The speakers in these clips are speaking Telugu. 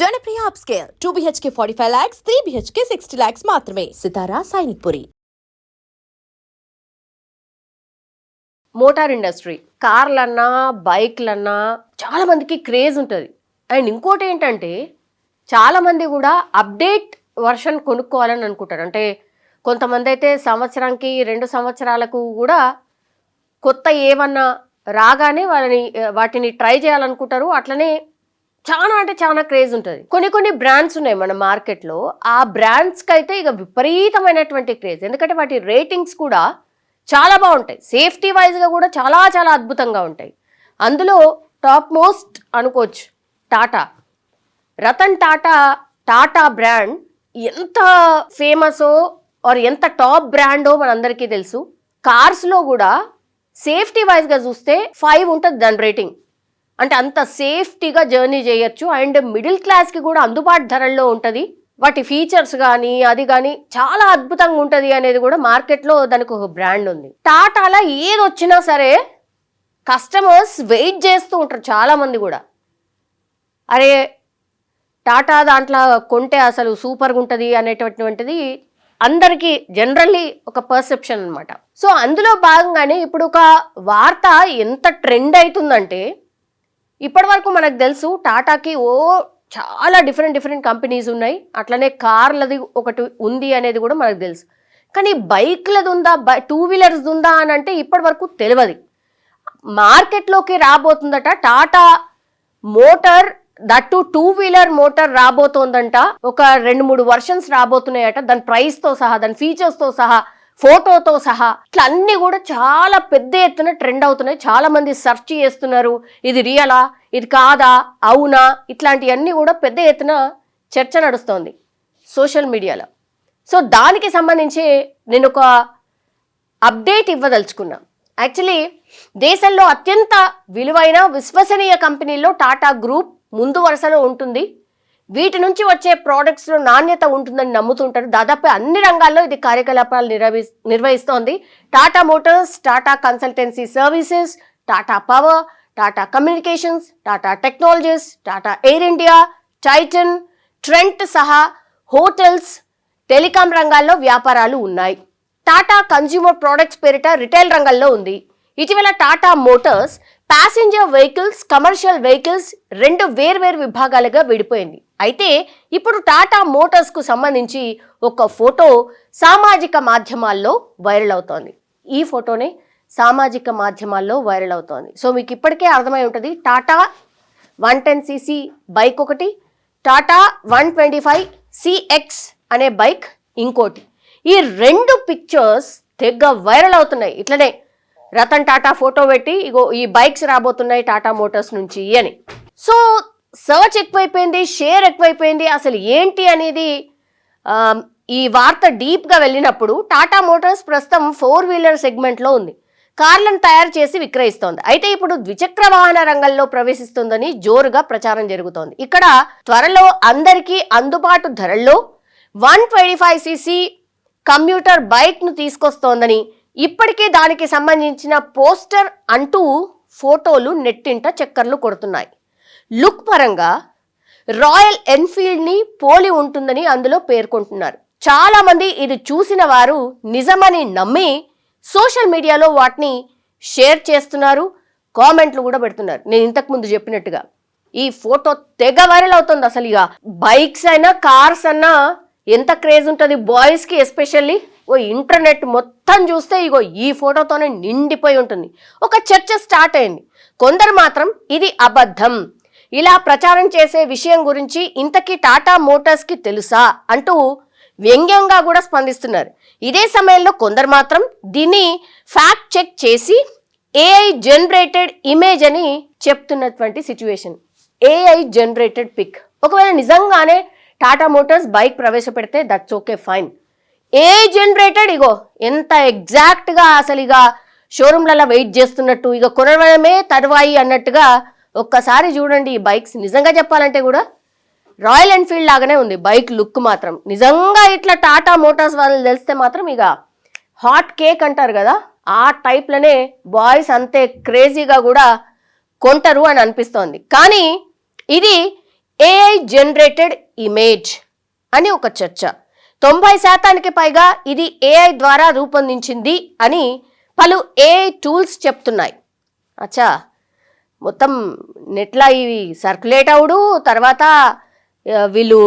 Janapriya upscale. Two BHK forty five lakhs three BHK sixty lakhs మాత్రమే. Sitara Sainikpuri motor industry. కార్లన్నా బైక్లన్నా చాలా మందికి క్రేజ్ ఉంటుంది. అండ్ ఇంకోటి ఏంటంటే చాలామంది కూడా అప్డేట్ వర్షన్ కొనుక్కోవాలని అనుకుంటారు. అంటే కొంతమంది అయితే సంవత్సరానికి రెండు సంవత్సరాలకు కూడా కొత్త ఏమన్నా రాగానే వాళ్ళని వాటిని ట్రై చేయాలనుకుంటారు. అట్లనే చాలా అంటే చాలా క్రేజ్ ఉంటుంది. కొన్ని కొన్ని బ్రాండ్స్ ఉన్నాయి మన మార్కెట్లో ఆ బ్రాండ్స్కి అయితే ఇక విపరీతమైనటువంటి క్రేజ్ ఎందుకంటే వాటి రేటింగ్స్ కూడా చాలా బాగుంటాయి. సేఫ్టీ వైజ్గా కూడా చాలా చాలా అద్భుతంగా ఉంటాయి. అందులో టాప్ మోస్ట్ అనుకోవచ్చు. టాటా రతన్ టాటా టాటా బ్రాండ్ ఎంత ఫేమసో ఆర్ ఎంత టాప్ బ్రాండో మనందరికీ తెలుసు. కార్స్లో కూడా సేఫ్టీ వైజ్గా చూస్తే ఫైవ్ ఉంటుంది దాని రేటింగ్ అంటే అంత సేఫ్టీగా జర్నీ చేయొచ్చు. అండ్ మిడిల్ క్లాస్కి కూడా అందుబాటు ధరల్లో ఉంటుంది. వాటి ఫీచర్స్ కానీ అది కానీ చాలా అద్భుతంగా ఉంటుంది అనేది కూడా మార్కెట్లో దానికి ఒక బ్రాండ్ ఉంది. టాటాలో ఏది వచ్చినా సరే కస్టమర్స్ వెయిట్ చేస్తూ ఉంటారు చాలామంది కూడా. అరే టాటా దాంట్లో కొంటే అసలు సూపర్గా ఉంటుంది అనేటటువంటిది అందరికీ జనరల్లీ ఒక పర్సెప్షన్ అనమాట సో అందులో భాగంగానే ఇప్పుడు ఒక వార్త ఎంత ట్రెండ్ అవుతుందంటే ఇప్పటి వరకు మనకు తెలుసు టాటాకి ఓ చాలా డిఫరెంట్ డిఫరెంట్ కంపెనీస్ ఉన్నాయి. అట్లనే కార్లది ఒకటి ఉంది అనేది కూడా మనకు తెలుసు. కానీ బైక్లది ఉందా? బై టూ వీలర్స్ ఉందా అని అంటే ఇప్పటి వరకు తెలియదు మార్కెట్లోకి రాబోతుందట Tata motor that two wheeler motor రాబోతోందంట. ఒక రెండు మూడు వర్షన్స్ రాబోతున్నాయట. దాని ప్రైస్తో సహా దాని ఫీచర్స్తో సహా ఫోటోతో సహా ఇట్లా అన్ని కూడా చాలా పెద్ద ఎత్తున ట్రెండ్ అవుతున్నాయి. చాలా మంది సెర్చ్ చేస్తున్నారు. ఇది రియలా ఇది కాదా? అవునా? ఇట్లాంటివన్నీ కూడా పెద్ద ఎత్తున చర్చ నడుస్తోంది సోషల్ మీడియాలో సో దానికి సంబంధించి నేను ఒక అప్డేట్ ఇవ్వదలుచుకున్నా. యాక్చువల్లీ దేశంలో అత్యంత విలువైన విశ్వసనీయ కంపెనీల్లో టాటా గ్రూప్ ముందు వరుసలో ఉంటుంది. వీటి నుంచి వచ్చే ప్రోడక్ట్స్లో నాణ్యత ఉంటుందని నమ్ముతుంటారు. దాదాపు అన్ని రంగాల్లో ఇది కార్యకలాపాలు నిర్వహి నిర్వహిస్తోంది. Tata Motors Tata Consultancy Services Tata Power Tata Communications Tata Technologies Tata Air India Titan Trent సహా హోటల్స్ టెలికాం రంగాల్లో వ్యాపారాలు ఉన్నాయి. టాటా కన్జ్యూమర్ ప్రోడక్ట్స్ పేరిట రిటైల్ రంగంలో ఉంది. ఇటీవల Tata Motors passenger vehicles commercial vehicles రెండు వేర్వేరు విభాగాలుగా విడిపోయింది. అయితే ఇప్పుడు టాటా మోటార్స్కు సంబంధించి ఒక ఫోటో సామాజిక మాధ్యమాల్లో వైరల్ అవుతోంది. ఈ ఫోటోనే సామాజిక మాధ్యమాల్లో వైరల్ అవుతోంది. సో మీకు ఇప్పటికే అర్థమై ఉంటుంది Tata one ten CC bike ఒకటి Tata one twenty five CX అనే బైక్ ఇంకోటి. ఈ రెండు పిక్చర్స్ తెగ్గ వైరల్ అవుతున్నాయి. ఇట్లనే రతన్ టాటా ఫోటో పెట్టి ఇగో ఈ బైక్స్ రాబోతున్నాయి టాటా మోటార్స్ నుంచి అని. సో సర్చ్ ఎక్కువైపోయింది షేర్ ఎక్కువైపోయింది అసలు ఏంటి అనేది ఈ వార్త డీప్గా వెళ్ళినప్పుడు టాటా మోటార్స్ ప్రస్తుతం ఫోర్ వీలర్ సెగ్మెంట్లో ఉంది. కార్లను తయారు చేసి విక్రయిస్తోంది. అయితే ఇప్పుడు ద్విచక్ర వాహన రంగంలో ప్రవేశిస్తుందని జోరుగా ప్రచారం జరుగుతోంది. ఇక్కడ త్వరలో అందరికీ అందుబాటు ధరల్లో one twenty five CC computer బైక్ను తీసుకొస్తోందని ఇప్పటికే దానికి సంబంధించిన పోస్టర్ అంటూ ఫోటోలు నెట్టింట చక్కర్లు కొడుతున్నాయి. లుక్ పరంగా రాయల్ ఎన్ఫీల్డ్ని పోలి ఉంటుందని అందులో పేర్కొంటున్నారు. చాలామంది ఇది చూసిన వారు నిజమని నమ్మి సోషల్ మీడియాలో వాటిని షేర్ చేస్తున్నారు కామెంట్లు కూడా పెడుతున్నారు. నేను ఇంతకుముందు చెప్పినట్టుగా. ఈ ఫోటో తెగ వైరల్ అవుతుంది అసలు ఇక. బైక్స్ అయినా కార్స్ అన్నా ఎంత క్రేజ్ ఉంటుంది బాయ్స్కి ఎస్పెషల్లీ? ఓ ఇంటర్నెట్ మొత్తం చూస్తే ఇగో ఈ ఫోటోతోనే నిండిపోయి ఉంటుంది. ఒక చర్చ స్టార్ట్ అయింది. కొందరు మాత్రం ఇది అబద్ధం. ఇలా ప్రచారం చేసే విషయం గురించి ఇంతకీ టాటా మోటార్స్కి తెలుసా? అంటూ వ్యంగ్యంగా కూడా స్పందిస్తున్నారు. ఇదే సమయంలో కొందరు మాత్రం దీన్ని ఫ్యాక్ట్ చెక్ చేసి ఏఐ జనరేటెడ్ ఇమేజ్ అని చెప్తున్నటువంటి సిచ్యువేషన్. ఏఐ జనరేటెడ్ పిక్ ఒకవేళ నిజంగానే Tata Motors bike ప్రవేశపెడితే that's okay fine A generated ఇగో ఎంత ఎగ్జాక్ట్గా అసలు ఇక షోరూమ్లలో వెయిట్ చేస్తున్నట్టు ఇక కొనడమే తరువాయి అన్నట్టుగా ఒక్కసారి చూడండి ఈ బైక్స్ నిజంగా చెప్పాలంటే కూడా రాయల్ ఎన్ఫీల్డ్ లాగానే ఉంది బైక్ లుక్ మాత్రం. నిజంగా ఇట్లా టాటా మోటార్స్ వాళ్ళు తెలిస్తే మాత్రం ఇక హాట్ కేక్ అంటారు కదా ఆ టైప్లోనే బాయ్స్ అంతే క్రేజీగా కూడా కొంటారు అని అనిపిస్తోంది. కానీ ఇది ఏఐ జనరేటెడ్ ఇమేజ్ అని ఒక చర్చ. తొంభై శాతానికి పైగా ఇది ఏఐ ద్వారా రూపొందించింది అని పలు ఏఐ టూల్స్ చెప్తున్నాయి. అచ్చా మొత్తం నెట్లా ఇవి సర్క్యులేట్ అవుడు తర్వాత వీళ్ళు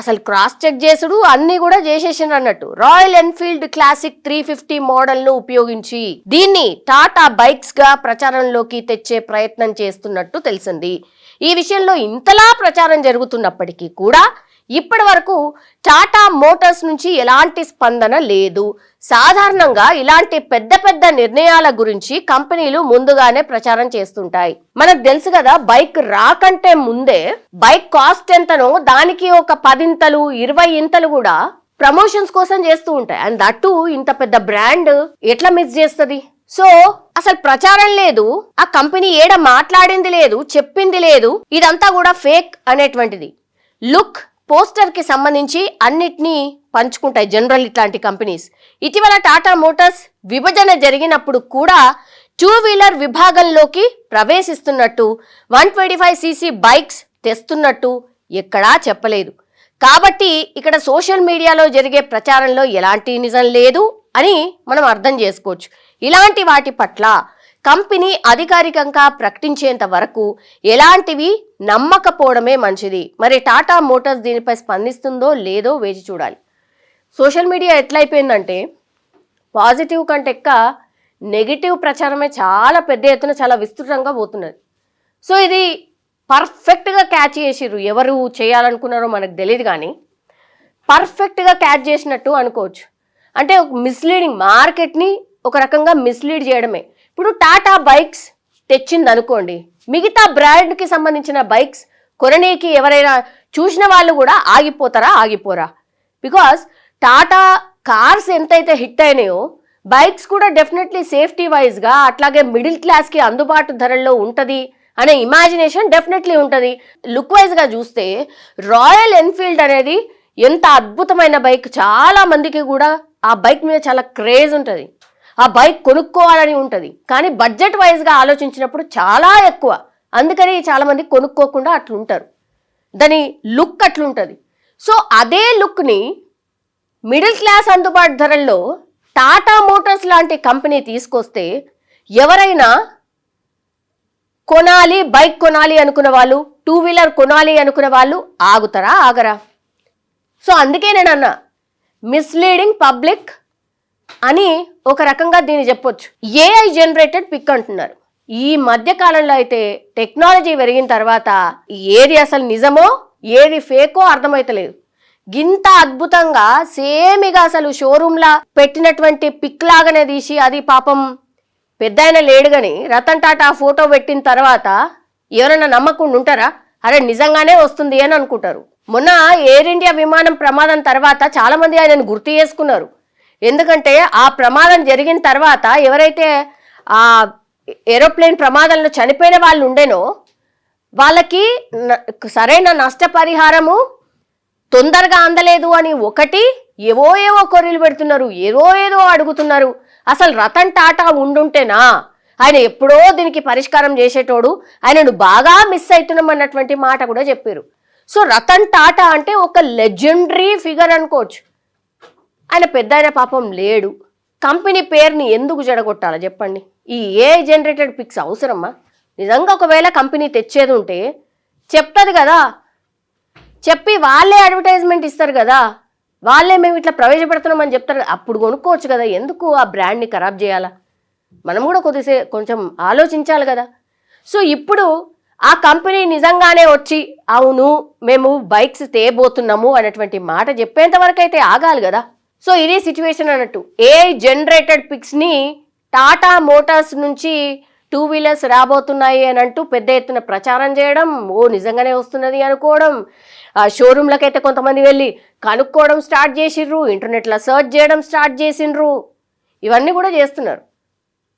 అసలు క్రాస్ చెక్ చేసుడు అన్నీ కూడా చేసేసిండ్రు అన్నట్టు. Royal Enfield Classic three fifty మోడల్ను ఉపయోగించి దీన్ని టాటా బైక్స్గా ప్రచారంలోకి తెచ్చే ప్రయత్నం చేస్తున్నట్టు తెలిసింది. ఈ విషయంలో ఇంతలా ప్రచారం జరుగుతున్నప్పటికీ కూడా ఇప్పటి వరకు టాటా మోటార్స్ నుంచి ఎలాంటి స్పందన లేదు. సాధారణంగా ఇలాంటి పెద్ద పెద్ద నిర్ణయాల గురించి కంపెనీలు ముందుగానే ప్రచారం చేస్తుంటాయి. మనకు తెలుసు కదా బైక్ రాకంటే ముందే బైక్ కాస్ట్ ఎంతనో దానికి ఒక పదింతలు ఇరవై ఇంతలు కూడా ప్రమోషన్స్ కోసం చేస్తూ ఉంటాయి. అండ్ దట్టు ఇంత పెద్ద బ్రాండ్ ఎట్లా మిస్ చేస్తుంది? సో అసలు ప్రచారం లేదు. ఆ కంపెనీ ఏడ మాట్లాడింది లేదు చెప్పింది లేదు. ఇదంతా కూడా ఫేక్ అనేటువంటిది. లుక్ పోస్టర్కి సంబంధించి అన్నిటినీ పంచుకుంటాయి జనరల్ ఇట్లాంటి కంపెనీస్. ఇటీవల టాటా మోటార్స్ విభజన జరిగినప్పుడు కూడా టూ వీలర్ విభాగంలోకి ప్రవేశిస్తున్నట్టు one twenty five CC bikes తెస్తున్నట్టు ఎక్కడా చెప్పలేదు. కాబట్టి ఇక్కడ సోషల్ మీడియాలో జరిగే ప్రచారంలో ఎలాంటి నిజం లేదు అని మనం అర్థం చేసుకోవచ్చు. ఇలాంటి వాటి పట్ల కంపెనీ అధికారికంగా ప్రకటించేంత వరకు ఎలాంటివి నమ్మకపోవడమే మంచిది. మరి టాటా మోటార్స్ దీనిపై స్పందిస్తుందో లేదో వేచి చూడాలి. సోషల్ మీడియా ఎట్లయిపోయిందంటే పాజిటివ్ కంటే ఎక్క నెగిటివ్ ప్రచారమే చాలా పెద్ద ఎత్తున చాలా విస్తృతంగా పోతున్నది. సో ఇది పర్ఫెక్ట్గా క్యాచ్ చేసిర్రు. ఎవరు చేయాలనుకున్నారో మనకు తెలియదు కానీ పర్ఫెక్ట్గా క్యాచ్ చేసినట్టు అనుకోవచ్చు. అంటే మిస్లీడింగ్ మార్కెట్ని ఒక రకంగా మిస్లీడ్ చేయడమే. ఇప్పుడు టాటా బైక్స్ తెచ్చింది అనుకోండి మిగతా బ్రాండ్కి సంబంధించిన బైక్స్ కొననీకి ఎవరైనా చూసిన వాళ్ళు కూడా ఆగిపోతారా ఆగిపోరా? బికాస్ టాటా కార్స్ ఎంతైతే హిట్ అయినాయో బైక్స్ కూడా డెఫినెట్లీ సేఫ్టీ వైజ్గా అట్లాగే మిడిల్ క్లాస్కి అందుబాటు ధరల్లో ఉంటుంది అనే ఇమాజినేషన్ డెఫినెట్లీ ఉంటుంది. లుక్ వైజ్గా చూస్తే రాయల్ ఎన్ఫీల్డ్ అనేది ఎంత అద్భుతమైన బైక్ చాలా మందికి కూడా ఆ బైక్ మీద చాలా క్రేజ్ ఉంటుంది. ఆ బైక్ కొనుక్కోవాలని ఉంటుంది. కానీ బడ్జెట్ వైజ్గా ఆలోచించినప్పుడు చాలా ఎక్కువ. అందుకని చాలామంది కొనుక్కోకుండా అట్లుంటారు దాని లుక్ అట్లుంటుంది. సో అదే లుక్ని మిడిల్ క్లాస్ అందుబాటు ధరల్లో టాటా మోటార్స్ లాంటి కంపెనీ తీసుకొస్తే ఎవరైనా కొనాలి బైక్ కొనాలి అనుకున్న వాళ్ళు టూ వీలర్ కొనాలి అనుకున్న వాళ్ళు ఆగుతారా ఆగరా? సో అందుకే నేను అన్నా మిస్లీడింగ్ పబ్లిక్ అని ఒక రకంగా దీన్ని చెప్పొచ్చు. ఏఐ జనరేటెడ్ పిక్ అంటున్నారు. ఈ మధ్య కాలంలో అయితే టెక్నాలజీ పెరిగిన తర్వాత ఏది అసలు నిజమో ఏది ఫేకో అర్థమైతలేదు. గింత అద్భుతంగా సేమిగా అసలు షోరూమ్లా పెట్టినటువంటి పిక్ లాగానే తీసి అది పాపం పెద్ద ఆయన లేడు రతన్ టాటా ఫోటో పెట్టిన తర్వాత ఎవరైనా నమ్మకుండా ఉంటారా? అరే నిజంగానే వస్తుంది అని అనుకుంటారు. మొన్న ఎయిర్ ఇండియా విమానం ప్రమాదం తర్వాత చాలా మంది ఆయనను గుర్తు చేసుకున్నారు. ఎందుకంటే ఆ ప్రమాదం జరిగిన తర్వాత ఎవరైతే ఆ ఏరోప్లేన్ ప్రమాదంలో చనిపోయిన వాళ్ళు ఉండేనో వాళ్ళకి సరైన నష్టపరిహారము తొందరగా అందలేదు అని ఒకటి ఏవో ఏవో కొర్రీలు పెడుతున్నారు ఏదో ఏదో అడుగుతున్నారు. అసలు రతన్ టాటా ఉండుంటేనా? ఆయన ఎప్పుడో దీనికి పరిష్కారం చేసేటోడు ఆయనను బాగా మిస్ అవుతున్నాం అన్నటువంటి మాట కూడా చెప్పారు. సో రతన్ టాటా అంటే ఒక లెజెండరీ ఫిగర్ అనుకోవచ్చు. ఆయన పెద్ద ఆయన పాపం లేడు. కంపెనీ పేరుని ఎందుకు జడగొట్టాలా చెప్పండి. ఈ ఏ జనరేటెడ్ పిక్స్ అవసరమా? నిజంగా ఒకవేళ కంపెనీ తెచ్చేది ఉంటే చెప్తుంది కదా. చెప్పి వాళ్ళే అడ్వర్టైజ్మెంట్ ఇస్తారు కదా. వాళ్ళే మేము ఇట్లా ప్రవేశపెడుతున్నామని చెప్తారు. అప్పుడు కొనుక్కోవచ్చు కదా. ఎందుకు ఆ బ్రాండ్ని ఖరాబ్ చేయాలా? మనం కూడా కొద్దిసే కొంచెం ఆలోచించాలి కదా. సో ఇప్పుడు ఆ కంపెనీ నిజంగానే వచ్చి అవును మేము బైక్స్ తేబోతున్నాము అనేటువంటి మాట చెప్పేంత వరకు అయితే ఆగాలి కదా. సో ఇదే సిచ్యువేషన్ అన్నట్టు ఏఐ జనరేటెడ్ పిక్స్ని టాటా మోటార్స్ నుంచి టూ వీలర్స్ రాబోతున్నాయి అని అంటూ పెద్ద ఎత్తున ప్రచారం చేయడం ఓ నిజంగానే వస్తున్నది అనుకోవడం ఆ షోరూమ్లకైతే కొంతమంది వెళ్ళి కనుక్కోవడం స్టార్ట్ చేసిండ్రు ఇంటర్నెట్లో సర్చ్ చేయడం స్టార్ట్ చేసిండ్రు ఇవన్నీ కూడా చేస్తున్నారు.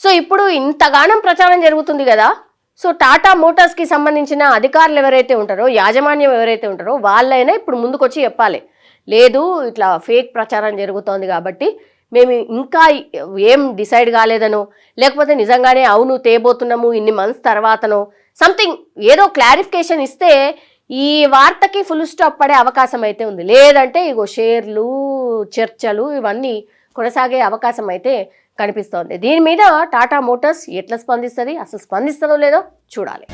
సో ఇప్పుడు ఇంతగానం ప్రచారం జరుగుతుంది కదా సో టాటా మోటార్స్కి సంబంధించిన అధికారులు ఎవరైతే ఉంటారో యాజమాన్యం ఎవరైతే ఉంటారో వాళ్ళైనా ఇప్పుడు ముందుకొచ్చి చెప్పాలి. లేదు ఇట్లా ఫేక్ ప్రచారం జరుగుతోంది కాబట్టి మేము ఇంకా ఏం డిసైడ్ కాలేదనో లేకపోతే నిజంగానే అవును తేబోతున్నాము ఇన్ని మంత్స్ తర్వాతనో సంథింగ్ ఏదో క్లారిఫికేషన్ ఇస్తే ఈ వార్తకి ఫుల్ స్టాప్ పడే అవకాశం అయితే ఉంది. లేదంటే ఇగో షేర్లు చర్చలు ఇవన్నీ కొనసాగే అవకాశం అయితే కనిపిస్తోంది. దీని మీద టాటా మోటార్స్ ఎట్లా స్పందిస్తుంది అసలు స్పందిస్తుందో లేదో చూడాలి.